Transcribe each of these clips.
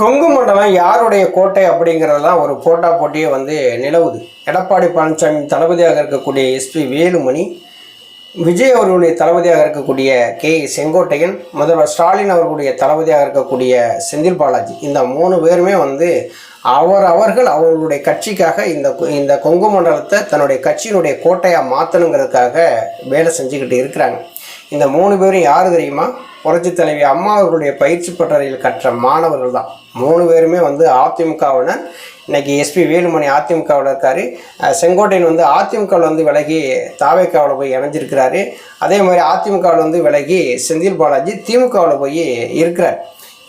கொங்கு மண்டலம் யாருடைய கோட்டை அப்படிங்கிறதெல்லாம் ஒரு போட்டா போட்டியே வந்து நிலவுது. எடப்பாடி பழனிசாமி தளபதியாக இருக்கக்கூடிய எஸ்பி வேலுமணி விஜய் அவர்களுடைய தளபதியாக இருக்கக்கூடிய கே செங்கோட்டையன் முதல்வர் ஸ்டாலின் அவர்களுடைய தளபதியாக இருக்கக்கூடிய செந்தில் பாலாஜி. இந்த மூணு பேருமே வந்து அவர் அவர்கள் அவர்களுடைய கட்சிக்காக இந்த இந்த கொங்கு மண்டலத்தை தன்னுடைய கட்சியினுடைய கோட்டையாக மாற்றணுங்கிறதுக்காக வேலை செஞ்சுக்கிட்டு இருக்கிறாங்க. இந்த மூணு பேரும் யார் தெரியுமா? புரட்சி தலைவி அம்மா அவர்களுடைய பயிற்சி பட்டறையில் கற்ற மாணவர்கள் தான் மூணு பேருமே வந்து அதிமுகவினர் இன்னைக்கு எஸ்பி வேலுமணி அதிமுகவில் இருக்காரு. செங்கோட்டையன் வந்து அதிமுகவில் வந்து விலகி தாவேக்காவில் போய் இணைஞ்சிருக்கிறாரு. அதே மாதிரி அதிமுகவில் வந்து விலகி செந்தில் பாலாஜி திமுகவில் போய் இருக்கிறார்.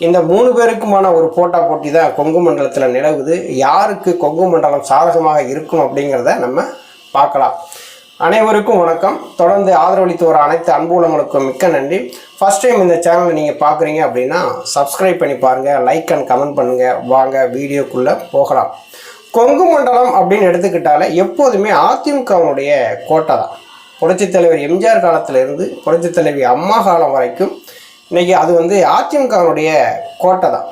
இந்த மூணு பேருக்குமான ஒரு போட்டா போட்டி தான் கொங்கு மண்டலத்தில் நிலவுது. யாருக்கு கொங்கு மண்டலம் சாதகமாக இருக்கும் அப்படிங்கிறத நம்ம பார்க்கலாம். அனைவருக்கும் வணக்கம். தொடர்ந்து ஆதரவளித்து வர அனைத்து அன்புலங்களுக்கும் மிக்க நன்றி. ஃபர்ஸ்ட் டைம் இந்த சேனலை நீங்கள் பார்க்குறீங்க அப்படின்னா சப்ஸ்கிரைப் பண்ணி பாருங்கள் லைக் அண்ட் கமெண்ட் பண்ணுங்கள் வாங்க வீடியோக்குள்ளே போகலாம். கொங்கு மண்டலம் அப்படின்னு எடுத்துக்கிட்டாலே எப்போதுமே அதிமுகவினுடைய கோட்டை தான். புரட்சித் தலைவர் எம்ஜிஆர் காலத்திலிருந்து புரட்சித் தலைவி அம்மா காலம் வரைக்கும் இன்றைக்கி அது வந்து அதிமுகவினுடைய கோட்டை தான்.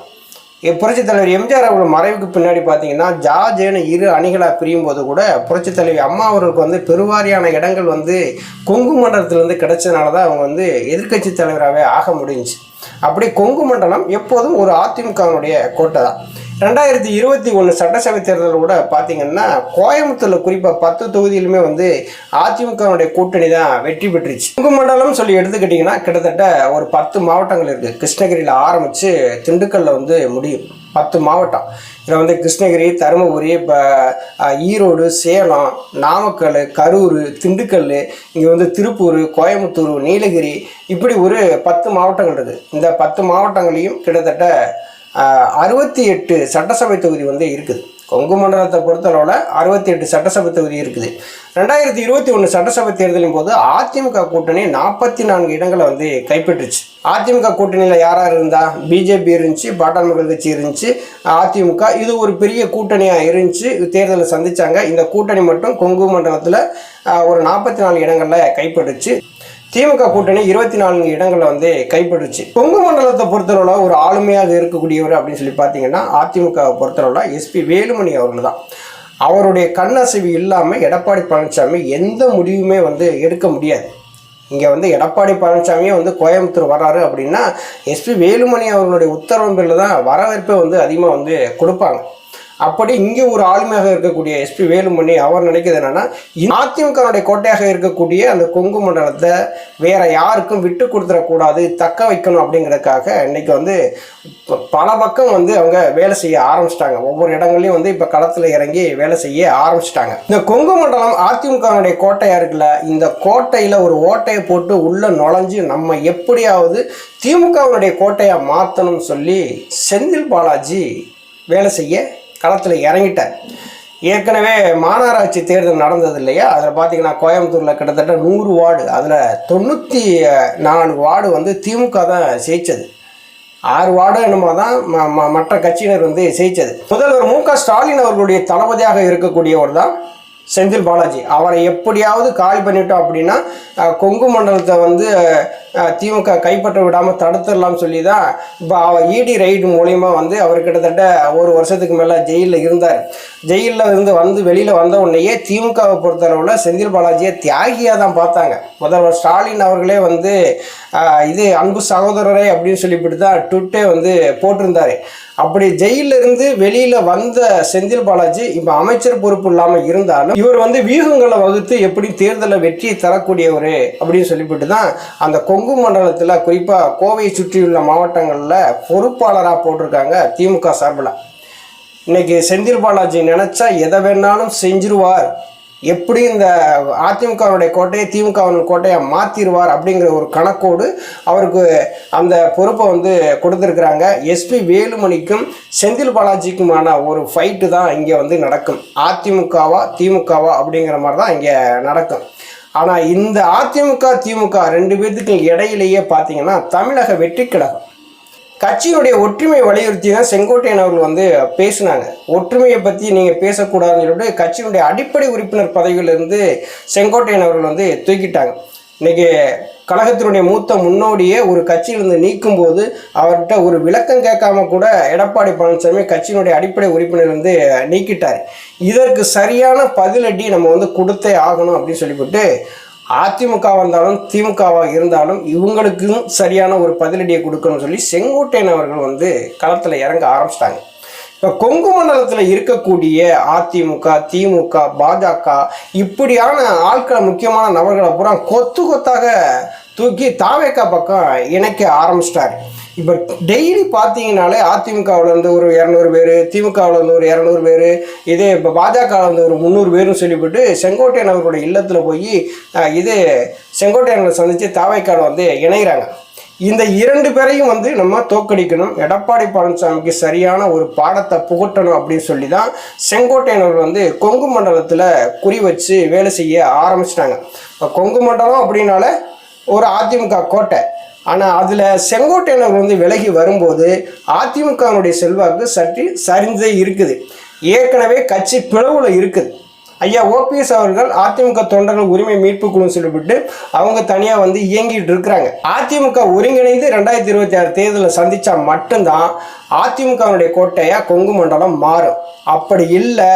புரட்சித் தலைவர் எம்ஜிஆர் அவர்கள் மறைவுக்கு பின்னாடி பார்த்தீங்கன்னா ஜாஜேன்னு இரு அணிகளாக பிரியும் போது கூட புரட்சித் தலைவி அம்மா அவர்களுக்கு வந்து பெருவாரியான இடங்கள் வந்து கொங்கு மண்டலத்திலேருந்து கிடைச்சதுனால தான் அவங்க வந்து எதிர்க்கட்சி தலைவராகவே ஆக முடிஞ்சுச்சு. அப்படி கொங்கு மண்டலம் எப்போதும் ஒரு அதிமுகவினுடைய கோட்டை தான் ரெண்டாயிரத்தி இருபத்தி ஒன்று சட்டசபை தேர்தலில் கூட பார்த்தீங்கன்னா கோயம்புத்தூரில் குறிப்பாக பத்து தொகுதியிலுமே வந்து அதிமுகவுடைய கூட்டணி தான் வெற்றி பெற்றுச்சு. உங்க மண்டலம்னு சொல்லி எடுத்துக்கிட்டிங்கன்னா கிட்டத்தட்ட ஒரு பத்து மாவட்டங்கள் இருக்குது கிருஷ்ணகிரியில் ஆரம்பித்து திண்டுக்கல்லில் வந்து முடியும். பத்து மாவட்டம். இதில் வந்து கிருஷ்ணகிரி தருமபுரி இப்போ ஈரோடு சேலம் நாமக்கல் கரூர் திண்டுக்கல் இங்கே வந்து திருப்பூர் கோயம்புத்தூர் நீலகிரி இப்படி ஒரு பத்து மாவட்டங்கள் இருக்குது இந்த பத்து மாவட்டங்களையும் கிட்டத்தட்ட அறுபத்தி எட்டு சட்டசபை தொகுதி வந்து இருக்குது. கொங்கு மண்டலத்தை பொறுத்தளவில் அறுபத்தி எட்டு சட்டசபை தொகுதி இருக்குது. ரெண்டாயிரத்தி இருபத்தி ஒன்று சட்டசபை தேர்தலின் போது அதிமுக கூட்டணி நாற்பத்தி நான்கு இடங்களை வந்து கைப்பற்றுச்சு. அதிமுக கூட்டணியில் யார் யார் இருந்தா? பிஜேபி இருந்துச்சு பாட்டாளி மக்கள் கட்சி இருந்துச்சு அதிமுக. இது ஒரு பெரிய கூட்டணியாக இருந்துச்சு. தேர்தலை சந்தித்தாங்க இந்த கூட்டணி மட்டும் கொங்கு மண்டலத்தில் ஒரு நாற்பத்தி நாலு இடங்களில் கைப்பற்றுச்சு. திமுக கூட்டணி இருபத்தி நான்கு இடங்களை வந்து கைப்பற்றுச்சு. கொங்கு மண்டலத்தை பொறுத்தளவில் ஒரு ஆளுமையாக இருக்கக்கூடியவர் அப்படின்னு சொல்லி பார்த்தீங்கன்னா அதிமுக பொறுத்தளவில் எஸ்பி வேலுமணி அவர்கள் தான் அவருடைய கண்ணசைவு இல்லாமல் எடப்பாடி பழனிசாமி எந்த முடிவுமே வந்து எடுக்க முடியாது. இங்கே வந்து எடப்பாடி பழனிசாமியே வந்து கோயம்புத்தூர் வர்றாரு அப்படின்னா எஸ்பி வேலுமணி அவர்களுடைய உத்தரவு தான் வரவேற்பை வந்து அதிகமாக வந்து கொடுப்பாங்க. அப்படி இங்கே ஒரு ஆளுமையாக இருக்கக்கூடிய எஸ்பி வேலுமணி அவர் நினைக்கிறது என்னன்னா அதிமுகனுடைய கோட்டையாக இருக்கக்கூடிய அந்த கொங்கு மண்டலத்தை வேற யாருக்கும் விட்டு கொடுத்துடக்கூடாது தக்க வைக்கணும் அப்படிங்கிறதுக்காக இன்னைக்கு வந்து ப- பல பக்கம் வந்து அவங்க வேலை செய்ய ஆரம்பிச்சிட்டாங்க. ஒவ்வொரு இடங்கள்லையும் வந்து இப்போ களத்தில் இறங்கி வேலை செய்ய ஆரம்பிச்சிட்டாங்க. இந்த கொங்கு மண்டலம் அதிமுகனுடைய கோட்டையாக இருக்குல்ல இந்த கோட்டையில் ஒரு ஓட்டையை போட்டு உள்ள நுழைஞ்சு நம்ம எப்படியாவது திமுகவுடைய கோட்டையை மாற்றணும்னு சொல்லி செந்தில் பாலாஜி வேலை செய்ய களத்தில் இறங்கிட்டேன் ஏற்கனவே மாநகராட்சி தேர்தல் நடந்தது இல்லையா? அதில் பார்த்தீங்கன்னா கோயம்புத்தூரில் கிட்டத்தட்ட நூறு வார்டு அதில் தொண்ணூற்றி நாலு வார்டு வந்து திமுக தான் ஜெயிச்சது. ஆறு வார்டு என்னமோ தான் ம- ம- மற்ற கட்சியினர் வந்து ஜெயிச்சது. முதல்வர் மு க ஸ்டாலின் அவர்களுடைய தளபதியாக இருக்கக்கூடியவர் தான் செந்தில் பாலாஜி. அவரை எப்படியாவது காலி பண்ணிட்டோம் அப்படின்னா கொங்கு மண்டலத்தை வந்து திமுக கைப்பற்ற விடாமல் தடுத்துடலாம்னு சொல்லி தான் இப்போ அவர் இடி ரைடு மூலயமா வந்து அவர் கிட்டத்தட்ட ஒரு வருஷத்துக்கு மேலே ஜெயிலில் இருந்தார். ஜெயிலில் இருந்து வந்து வெளியில் வந்த உடனேயே திமுகவை பொறுத்தளவில் செந்தில் பாலாஜியை தியாகியாக தான் பார்த்தாங்க. முதல்வர் ஸ்டாலின் அவர்களே வந்து இது அன்பு சகோதரரே அப்படின்னு சொல்லிவிட்டு தான் ட்விட்டே வந்து போட்டிருந்தார். அப்படி ஜெயில்ல இருந்து வெளியில வந்த செந்தில் பாலாஜி இப்ப அமைச்சர் பொறுப்பு இல்லாம இருந்தாலும் இவர் வந்து வியூகங்களை வகுத்து எப்படி தேர்தலில் வெற்றி தரக்கூடியவர் அப்படின்னு சொல்லிவிட்டு தான் அந்த கொங்கு மண்டலத்துல குறிப்பா கோவையை சுற்றியுள்ள மாவட்டங்கள்ல பொறுப்பாளராக போட்டிருக்காங்க திமுக சார்பில். இன்னைக்கு செந்தில் பாலாஜி நினைச்சா எதை வேணாலும் செஞ்சிருவார். எப்படி இந்த அதிமுகவுடைய கோட்டையை திமுகவின் கோட்டையை மாற்றிடுவார் அப்படிங்கிற ஒரு கணக்கோடு அவருக்கு அந்த பொறுப்பை வந்து கொடுத்துருக்குறாங்க. எஸ்பி வேலுமணிக்கும் செந்தில் பாலாஜிக்குமான ஒரு ஃபைட்டு தான் இங்கே வந்து நடக்கும். அதிமுகவா திமுகவா அப்படிங்கிற மாதிரி தான் இங்கே நடக்கும். ஆனால் இந்த அதிமுக திமுக ரெண்டு பேர்த்துக்கு இடையிலேயே பார்த்தீங்கன்னா தமிழக வெற்றி கழகம் கட்சியினுடைய ஒற்றுமை வலியுறுத்தி தான் செங்கோட்டையன் அவர்கள் வந்து பேசினாங்க. ஒற்றுமையை பற்றி நீங்கள் பேசக்கூடாதுன்னு சொல்லிட்டு கட்சியினுடைய அடிப்படை உறுப்பினர் பதவியிலிருந்து செங்கோட்டையன் அவர்கள் வந்து தூக்கிட்டாங்க. இன்னைக்கு கழகத்தினுடைய மூத்த முன்னோடியே ஒரு கட்சியிலிருந்து நீக்கும் போது அவர்கிட்ட ஒரு விளக்கம் கேட்காம கூட எடப்பாடி பழனிசாமி கட்சியினுடைய அடிப்படை உறுப்பினர் வந்து நீக்கிட்டார். இதற்கு சரியான பதிலடி நம்ம வந்து கொடுத்தே ஆகணும் அப்படின்னு சொல்லிவிட்டு அதிமுக வந்தாலும் திமுகவாக இருந்தாலும் இவங்களுக்கும் சரியான ஒரு பதிலடியை கொடுக்கணும்னு சொல்லி செங்கோட்டையன் அவர்கள் வந்து களத்தில் இறங்க ஆரம்பிச்சிட்டாங்க. இப்போ கொங்கு மண்டலத்தில் இருக்கக்கூடிய அதிமுக திமுக பாஜக இப்படியான ஆட்களை முக்கியமான நபர்களை பூரா கொத்து கொத்தாக தூக்கி தாவேக்கா பக்கம் இணைக்க ஆரம்பிச்சிட்டாரு. இப்போ டெய்லி பார்த்தீங்கனாலே அதிமுகவில் இருந்து ஒரு இரநூறு பேர் திமுகவில் இருந்து ஒரு இரநூறு பேர் இதே இப்போ பாஜகவில் இருந்து ஒரு முந்நூறு பேர்னு சொல்லிவிட்டு செங்கோட்டையன் அவர்களுடைய இல்லத்தில் போய் இது செங்கோட்டையனை சந்தித்து தாவைக்கால் வந்து இணைகிறாங்க இந்த இரண்டு பேரையும் வந்து நம்ம தோக்கடிக்கணும் எடப்பாடி பழனிசாமிக்கு சரியான ஒரு பாடத்தை புகட்டணும் அப்படின்னு சொல்லி தான் செங்கோட்டையனவர் வந்து கொங்கு மண்டலத்தில் குறி வச்சு வேலை செய்ய ஆரம்பிச்சிட்டாங்க. இப்போ கொங்கு மண்டலம் அப்படின்னால ஒரு அதிமுக கோட்டை. ஆனால் அதில் செங்கோட்டையன் அவர்கள் வந்து விலகி வரும்போது அதிமுகவினுடைய செல்வாக்கு சற்று சரிந்தே இருக்குது. ஏற்கனவே கட்சி பிளவில் இருக்குது. ஐயா ஓபிஎஸ் அவர்கள் அதிமுக தொண்டர்கள் உரிமை மீட்பு குழு சொல்லிவிட்டு அவங்க தனியாக வந்து இயங்கிட்டு இருக்கிறாங்க. அதிமுக ஒருங்கிணைந்து ரெண்டாயிரத்தி இருபத்தி ஆறு தேர்தலில் சந்தித்தா மட்டும்தான் அதிமுகவினுடைய கோட்டையாக கொங்கு மண்டலம் மாறும். அப்படி இல்லை.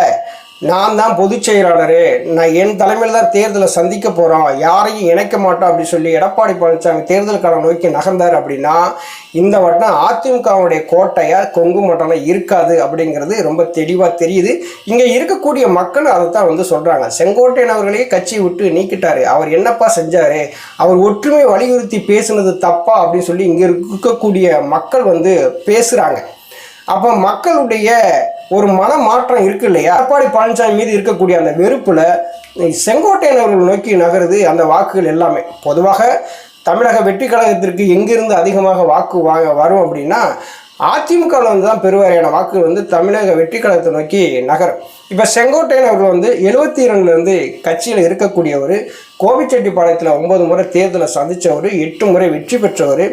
நான் தான் பொதுச் செயலாளரு. நான் என் தலைமையில் தான் தேர்தலை சந்திக்க போகிறோம் யாரையும் இணைக்க மாட்டோம் அப்படின்னு சொல்லி எடப்பாடி பழனிசாமி தேர்தலுக்கான நோக்கி நகர்ந்தார் அப்படின்னா இந்த வட்டம் அதிமுகவுடைய கோட்டையாக கொங்கு மட்டம்னா இருக்காது அப்படிங்கிறது ரொம்ப தெளிவாக தெரியுது. இங்கே இருக்கக்கூடிய மக்கள் அதை தான் வந்து சொல்கிறாங்க செங்கோட்டையன் அவர்களே கட்சியை விட்டு நீக்கிட்டாரு. அவர் என்னப்பா செஞ்சார்? அவர் ஒற்றுமை வலியுறுத்தி பேசுனது தப்பா அப்படின்னு சொல்லி இங்கே இருக்கக்கூடிய மக்கள் வந்து பேசுகிறாங்க அப்போ மக்களுடைய ஒரு மன மாற்றம் இருக்கு இல்லையா? எடப்பாடி பழனிசாமி மீது இருக்கக்கூடிய அந்த வெறுப்பில் செங்கோட்டையன் அவர்கள் நோக்கி நகருது அந்த வாக்குகள் எல்லாமே. பொதுவாக தமிழக வெற்றி கழகத்திற்கு எங்கிருந்து அதிகமாக வாக்கு வாங்க வரும் அப்படின்னா அதிமுகவில் வந்து தான் பெருவாரியான வாக்குகள் வந்து தமிழக வெற்றி கழகத்தை நோக்கி நகரும். இப்போ செங்கோட்டையன் அவர்கள் வந்து எழுபத்தி இரண்டுலேருந்து கட்சியில் இருக்கக்கூடியவர் கோபிச்செட்டிப்பாளையத்தில் ஒன்பது முறை தேர்தலை சந்தித்தவர் எட்டு முறை வெற்றி பெற்றவர்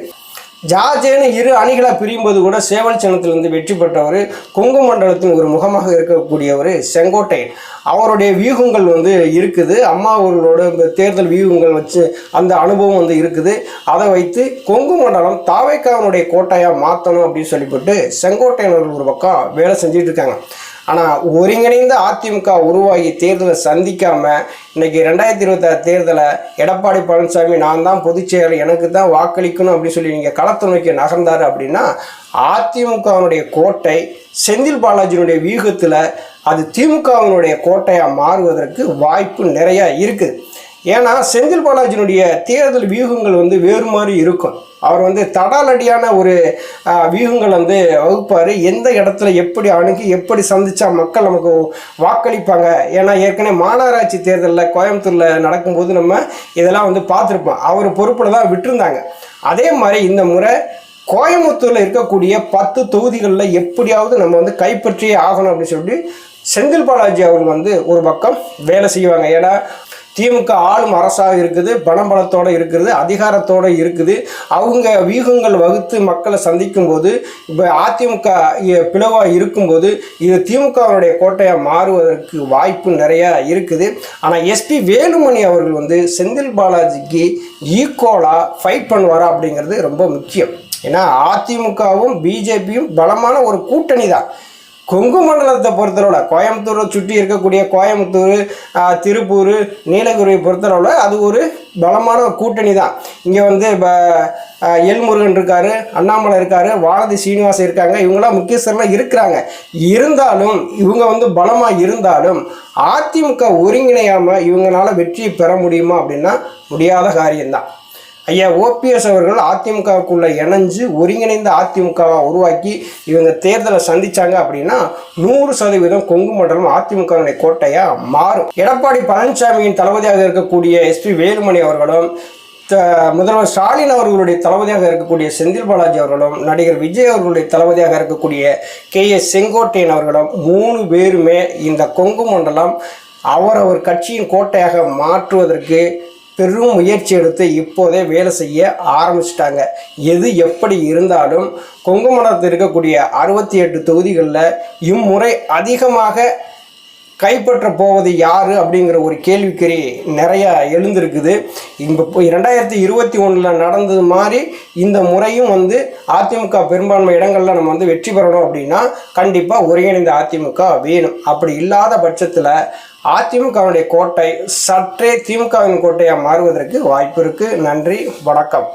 ஜார்ஜேன்னு இரு அணிகளாக பிரியும்போது கூட சேவல் சின்னத்திலிருந்து வெற்றி பெற்றவர் கொங்கு மண்டலத்தின் ஒரு முகமாக இருக்கக்கூடியவர் செங்கோட்டையன் அவருடைய வியூகங்கள் வந்து இருக்குது. அம்மா அவர்களோட இந்த தேர்தல் வியூகங்கள் வச்சு அந்த அனுபவம் வந்து இருக்குது. அதை வைத்து கொங்கு மண்டலம் தாவைக்காவனுடைய கோட்டையாக மாற்றணும் அப்படின்னு சொல்லிவிட்டு செங்கோட்டையன் ஒரு பக்கம் வேலை செஞ்சுட்டு இருக்காங்க. ஆனால் ஒருங்கிணைந்த அதிமுக உருவாகி தேர்தலை சந்திக்காம இன்னைக்கு ரெண்டாயிரத்தி இருபத்தாறு தேர்தலை எடப்பாடி பழனிசாமி நான் தான் பொதுச் செயலர் எனக்கு தான் வாக்களிக்கணும் அப்படின்னு சொல்லி நீங்கள் களத்தை நோக்கி நகர்ந்தார் அப்படின்னா அதிமுகவினுடைய கோட்டை செந்தில் பாலாஜியினுடைய வியூகத்தில் அது திமுகவினுடைய கோட்டையாக மாறுவதற்கு வாய்ப்பு நிறையா இருக்குது ஏன்னா செந்தில் பாலாஜியினுடைய தேர்தல் வியூகங்கள் வந்து வேறு மாதிரி இருக்கும். அவர் வந்து தடாலடியான ஒரு வியூகங்கள் வந்து வகுப்பார். எந்த இடத்துல எப்படி அணுகி எப்படி சந்தித்தா மக்கள் நமக்கு வாக்களிப்பாங்க? ஏன்னா ஏற்கனவே மாநகராட்சி தேர்தலில் கோயம்புத்தூரில் நடக்கும்போது நம்ம இதெல்லாம் வந்து பார்த்துருப்போம். அவர் பொறுப்பில் தான் விட்டுருந்தாங்க. அதே மாதிரி இந்த முறை கோயம்புத்தூரில் இருக்கக்கூடிய பத்து தொகுதிகளில் எப்படியாவது நம்ம வந்து கைப்பற்றியே ஆகணும் அப்படின்னு சொல்லி செந்தில் பாலாஜி அவர்கள் வந்து ஒரு பக்கம் வேலை செய்வாங்க. ஏன்னா திமுக ஆளும் அரசாக இருக்குது பலம்பலத்தோடு இருக்கிறது அதிகாரத்தோடு இருக்குது. அவங்க வியூகங்கள் வகுத்து மக்களை சந்திக்கும் போது இப்போ அதிமுக பிளவாக இருக்கும்போது இது திமுகவினுடைய கோட்டையாக மாறுவதற்கு வாய்ப்பு நிறையா இருக்குது. ஆனால் எஸ்பி வேலுமணி அவர்கள் வந்து செந்தில் பாலாஜிக்கு ஈக்குவலாக ஃபைட் பண்ணுவாரா அப்படிங்கிறது ரொம்ப முக்கியம். ஏன்னா அதிமுகவும் பிஜேபியும் பலமான ஒரு கூட்டணி தான் கொங்கு மண்டலத்தை பொறுத்தளவில் கோயம்புத்தூரை சுற்றி இருக்கக்கூடிய கோயம்புத்தூர் திருப்பூர் நீலகிரியை பொறுத்தளவில் அது ஒரு பலமான கூட்டணி தான். இங்கே வந்து இப்போ எல்முருகன் இருக்கார் அண்ணாமலை இருக்கார் வானதி சீனிவாசன் இருக்காங்க இவங்களாம் முக்கியஸ்தரெலாம் இருக்கிறாங்க. இருந்தாலும் இவங்க வந்து பலமாக இருந்தாலும் அதிமுக ஒருங்கிணையாமல் இவங்களால வெற்றியை பெற முடியுமா அப்படின்னா முடியாத காரியம்தான். ஐயா ஓபிஎஸ் அவர்கள் அதிமுகவுக்குள்ள இணைஞ்சு ஒருங்கிணைந்த அதிமுகவை உருவாக்கி இவங்க தேர்தலை சந்திச்சாங்க அப்படின்னா நூறு சதவீதம் கொங்கு மண்டலம் அதிமுகவினுடைய கோட்டையா மாறும். எடப்பாடி பழனிசாமியின் தளபதியாக இருக்கக்கூடிய எஸ்பி வேலுமணி அவர்களும் த- முதல்வர் ஸ்டாலின் அவர்களுடைய தளபதியாக இருக்கக்கூடிய செந்தில் பாலாஜி அவர்களும் நடிகர் விஜய் அவர்களுடைய தளபதியாக இருக்கக்கூடிய கே எஸ் செங்கோட்டையன் அவர்களும் மூணு பேருமே இந்த கொங்கு மண்டலம் அவரவர் கட்சியின் கோட்டையாக மாற்றுவதற்கு பெரும் முயற்சி எடுத்து இப்போதே வேலை செய்ய ஆரம்பிச்சிட்டாங்க. எது எப்படி இருந்தாலும் கொங்கு மண்டலத்தில் இருக்கக்கூடிய அறுபத்தி எட்டு தொகுதிகளில் இம்முறை அதிகமாக கைப்பற்ற போவது யார் அப்படிங்கிற ஒரு கேள்விக்குறி நிறையா எழுந்திருக்குது. இப்போ ரெண்டாயிரத்தி இருபத்தி ஒன்றில் நடந்தது மாதிரி இந்த முறையும் வந்து அதிமுக பெரும்பான்மை இடங்களில் நம்ம வந்து வெற்றி பெறணும் அப்படின்னா கண்டிப்பாக ஒருங்கிணைந்த அதிமுக வேணும். அப்படி இல்லாத பட்சத்தில் அதிமுகவினுடைய கோட்டை சற்றே திமுகவின் கோட்டையாக மாறுவதற்கு வாய்ப்பு இருக்குது நன்றி வணக்கம்.